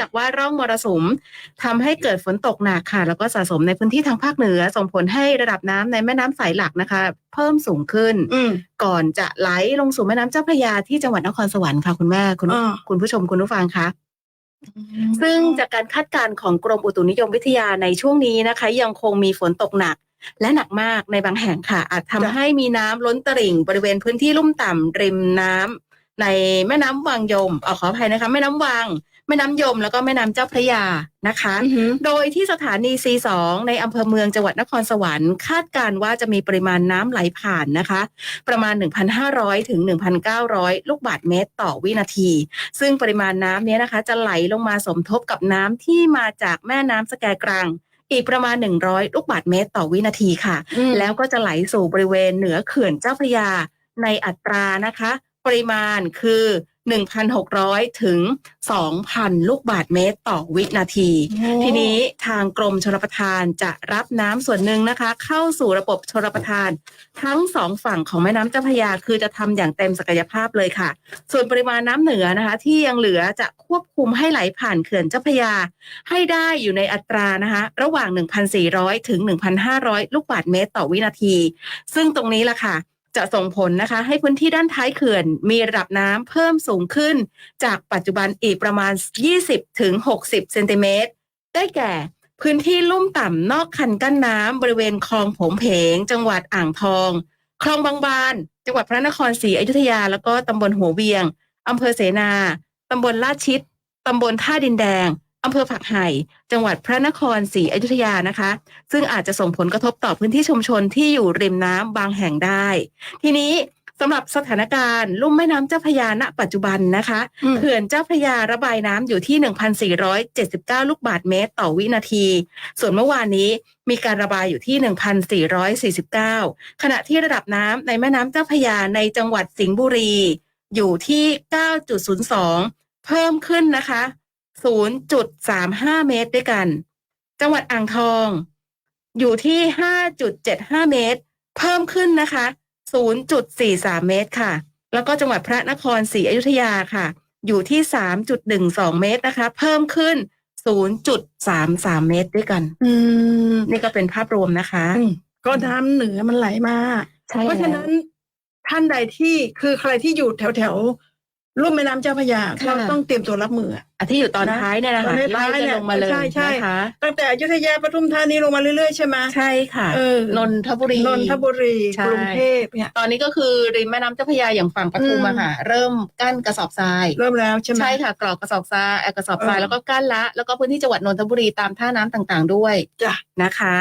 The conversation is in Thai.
จากว่าร่องมรสุมทำให้เกิดฝนตกหนักค่ะ แล้วก็สะสมในพื้นที่ทางภาคเหนือ ส่งผลให้ระดับน้ำในแม่น้ำสายหลักนะคะ เพิ่มสูงขึ้นอืมก่อนจะไหลลงสู่แม่น้ำเจ้าพระยาที่จังหวัดนครสวรรค์ค่ะคุณแม่คุณอ่าคุณผู้ชมคุณผู้ฟังคะซึ่งจากการคาดการณ์ของกรมอุตุนิยมวิทยาในช่วงนี้นะคะ ยังคงมีฝนตกหนักและหนักมากในบางแห่งค่ะ อาจทำจ้ะให้มีน้ำล้นตลิ่ง บริเวณพื้นที่ลุ่มต่ำริมน้ำในแม่น้ำวังยมเออขออภัยนะคะ แม่น้ำวัง แม่น้ำยมแล้วก็แม่น้ำเจ้าพระยานะคะอือหือโดยที่สถานี C2 ในอำเภอเมืองจังหวัดนครสวรรค์คาดการณ์ว่าจะมีปริมาณน้ำไหลผ่านนะคะ ประมาณ 1,500 ถึง 1,900 ลูกบาศก์เมตรต่อวินาที ซึ่งปริมาณน้ำเนี้ยนะคะ จะไหลลงมาสมทบกับน้ำที่มาจากแม่น้ำสแกกรังอีกประมาณ 100 ลูกบาศก์เมตรต่อวินาทีค่ะอืมแล้วก็จะไหลสู่บริเวณเหนือเขื่อนเจ้าพระยาในอัตรานะคะ ปริมาณคือ 1,600 ถึง 2,000 ลูกบาศก์เมตรต่อวินาที ทีนี้ทางกรมชลประทานจะรับน้ำส่วนหนึ่งนะคะ เข้าสู่ระบบชลประทาน ทั้งสองฝั่งของแม่น้ำเจ้าพระยาคือจะทำอย่างเต็มศักยภาพเลยค่ะ ส่วนปริมาณน้ำเหนือนะคะ ที่ยังเหลือจะควบคุมให้ไหลผ่านเขื่อนเจ้าพระยา ให้ได้อยู่ในอัตรานะคะระหว่าง 1,400 ถึง 1,500 ลูกบาศก์เมตรต่อวินาที ซึ่งตรงนี้ล่ะค่ะ จะส่งผลนะคะ ให้พื้นที่ด้านท้ายเขื่อนมีระดับน้ำเพิ่มสูงขึ้น จากปัจจุบันอีกประมาณ 20ถึง60 เซนติเมตร ได้แก่พื้นที่ลุ่มต่ำนอกคันกั้นน้ำบริเวณคลองผงเพง จังหวัดอ่างทอง คลองบางบาน จังหวัดพระนครศรีอยุธยา แล้วก็ตำบลหัวเวียงอำเภอเสนาตำบลลาดชิดตำบลท่าดินแดง อำเภอผักไห่จังหวัดพระนครศรีอยุธยานะคะ ซึ่งอาจจะส่งผลกระทบต่อพื้นที่ชุมชนที่อยู่ริมน้ำบางแห่งได้ ทีนี้สำหรับสถานการณ์ลุ่มแม่น้ำเจ้าพระยาณปัจจุบันนะคะอืมเขื่อนเจ้าพระยาระบายน้ำอยู่ที่ 1,479 ลูกบาศก์เมตรต่อวินาที ส่วนเมื่อวานนี้มีการระบายอยู่ที่ 1,449 ขณะที่ระดับน้ำในแม่น้ำเจ้าพระยาในจังหวัดสิงห์บุรี อยู่ที่ 9.02 เพิ่มขึ้นนะคะ 0.35 เมตรด้วยกัน จังหวัดอ่างทอง อยู่ที่ 5.75 เมตร เพิ่มขึ้นนะคะ 0.43 เมตรค่ะ แล้วก็จังหวัดพระนครศรีอยุธยาค่ะ อยู่ที่ 3.12 เมตรนะคะ เพิ่มขึ้น 0.33 เมตรด้วยกัน อืม นี่ก็เป็นภาพรวมนะคะอืมก็น้ำเหนือมันไหลมา ใช่เพราะฉะนั้นท่านใดที่คือใครที่อยู่แถวแถว ๆลุ่มแม่น้ำเจ้าพระยาเราต้องเตรียมตัวรับมืออะที่อยู่ตอนท้ายเนี่ยนะคะตอนไล่ท้ายกันเนี่ยลงมาเลยใช่ใช่ นะคะตั้งแต่อยุธยาปทุมธานีลงมาเรื่อยๆใช่ไหมใช่ค่ะเออนนทบุรี นนทบุรีใช่ กรุงเทพเนี่ย ตอนนี้ก็คือริมแม่น้ำเจ้าพระยาอย่างฝั่งปทุมอืม อะค่ะเริ่มกั้นกระสอบทราย เริ่มแล้วใช่ไหม ใช่ค่ะกรอกกระสอบทรายเอ่อกระสอบทรายเออ แล้วก็กั้นละ แล้วก็พื้นที่จังหวัดนนทบุรีตามท่าน้ำต่างๆด้วยจ้ะนะคะ